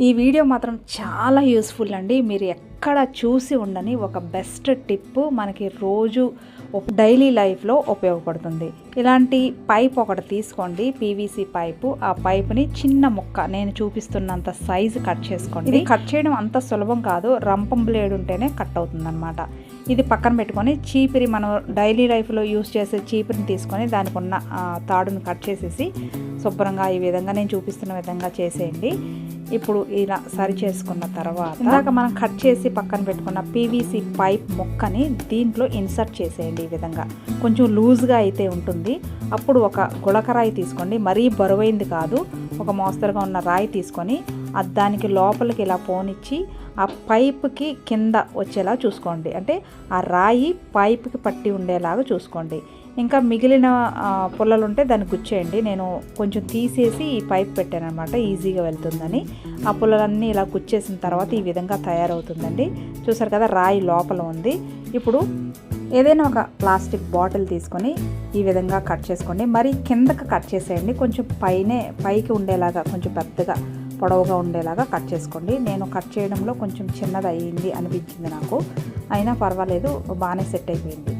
ఈ వీడియో మాత్రం చాలా యూస్ఫుల్ అండి. మీరు ఎక్కడ చూసి ఉండని ఒక బెస్ట్ టిప్ మనకి రోజు డైలీ లైఫ్లో ఉపయోగపడుతుంది. ఇలాంటి పైప్ ఒకటి తీసుకోండి పీవీసీ పైపు. ఆ పైపుని చిన్న ముక్క నేను చూపిస్తున్నంత సైజు కట్ చేసుకోండి. ఇది కట్ చేయడం అంత సులభం కాదు రంపం బ్లేడ్ ఉంటేనే కట్ అవుతుంది ఇది పక్కన పెట్టుకొని చీపిరి మనం డైలీ లైఫ్లో యూస్ చేసే చీపిరిని తీసుకొని దానికి ఉన్న ఆ, తాడును కట్ చేసేసి శుభ్రంగా ఈ విధంగా నేను చూపిస్తున్న విధంగా చేసేయండి. ఇప్పుడు ఇలా సరి చేసుకున్న తర్వాత ఇందాక మనం కట్ చేసి పక్కన పెట్టుకున్న పీవీసీ పైప్ మొక్కని దీంట్లో ఇన్సర్ట్ చేసేయండి. ఈ విధంగా. కొంచెం లూజ్గా అయితే ఉంటుంది. అప్పుడు ఒక గుళకరాయి తీసుకోండి. మరీ బరువైంది కాదు. ఒక మోస్తరుగా ఉన్న రాయి తీసుకొని దానికి లోపలికి ఇలా పోనిచ్చి ఆ పైప్కి కింద వచ్చేలా చూసుకోండి. అంటే ఆ రాయి పైప్కి పట్టి ఉండేలాగా చూసుకోండి. ఇంకా మిగిలిన పుల్లలు ఉంటే దాన్ని గుచ్చేయండి. నేను కొంచెం తీసేసి ఈ పైప్ పెట్టాను అనమాట ఈజీగా వెళ్తుందని. ఆ పుల్లలన్నీ ఇలా గుచ్చేసిన తర్వాత ఈ విధంగా తయారవుతుందండి. చూసారు కదా రాయి లోపల ఉంది. ఇప్పుడు ఏదైనా ఒక ప్లాస్టిక్ బాటిల్ తీసుకొని ఈ విధంగా కట్ చేసుకోండి. మరి కిందకి కట్ చేసేయండి. కొంచెం పైనే పైకి ఉండేలాగా కొంచెం పెద్దగా పొడవుగా ఉండేలాగా కట్ చేసుకోండి. నేను కట్ చేయడంలో కొంచెం చిన్నది అయ్యింది అనిపించింది నాకు. అయినా పర్వాలేదు బాగానే సెట్ అయిపోయింది.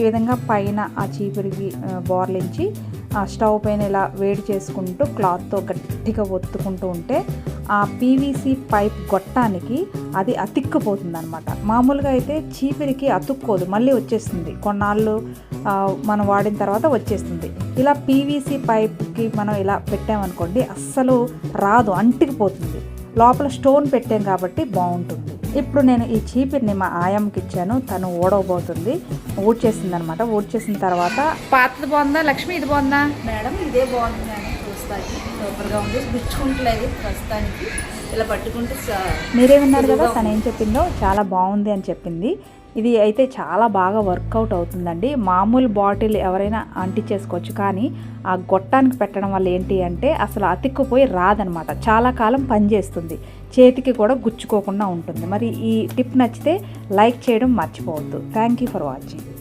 ఈ విధంగా పైన ఆ చీపురికి బోర్లించి ఆ స్టవ్ పైన ఇలా వేడి చేసుకుంటూ క్లాత్తో గట్టిగా ఒత్తుకుంటూ ఉంటే ఆ పీవీసీ పైప్ గొట్టానికి అది అతిక్కుపోతుంది అనమాట మామూలుగా అయితే చీపిరికి అతుక్కోదు మళ్ళీ వచ్చేస్తుంది. కొన్నాళ్ళు ఆ, మనం వాడిన తర్వాత వచ్చేస్తుంది. ఇలా పీవీసీ పైప్కి మనం ఇలా పెట్టామనుకోండి అస్సలు రాదు అంటికిపోతుంది. లోపల స్టోన్ పెట్టాం కాబట్టి బాగుంటుంది. ఇప్పుడు నేను ఈ చీపిరిని మా ఆయంకి ఇచ్చాను తను ఊడవబోతుంది. ఊడ్చేసింది అనమాట ఊడ్చేసిన తర్వాత పాతది బాగుందా? లక్ష్మి ఇది బాగుందా? మేడం ఇదే బాగుంది. చూస్తానికి సూపర్గా ఉంది. గుచ్చుకుంటలేదు ప్రస్తుతానికి. ఇలా పట్టుకుంటే స- మీరే విన్నారు కదా తను ఏం చెప్పిందో చాలా బాగుంది అని చెప్పింది. ఇది అయితే చాలా బాగా వర్కౌట్ అవుతుందండి. మామూలు బాటిల్ ఎవరైనా అంటించేసుకోవచ్చు. కానీ ఆ గొట్టానికి పెట్టడం వల్ల ఏంటి అంటే అసలు అతిక్కుపోయి రాదనమాట. చాలా కాలం పనిచేస్తుంది చేతికి కూడా గుచ్చుకోకుండా ఉంటుంది. మరి ఈ టిప్ నచ్చితే లైక్ చేయడం మర్చిపోవద్దు. Thank you for watching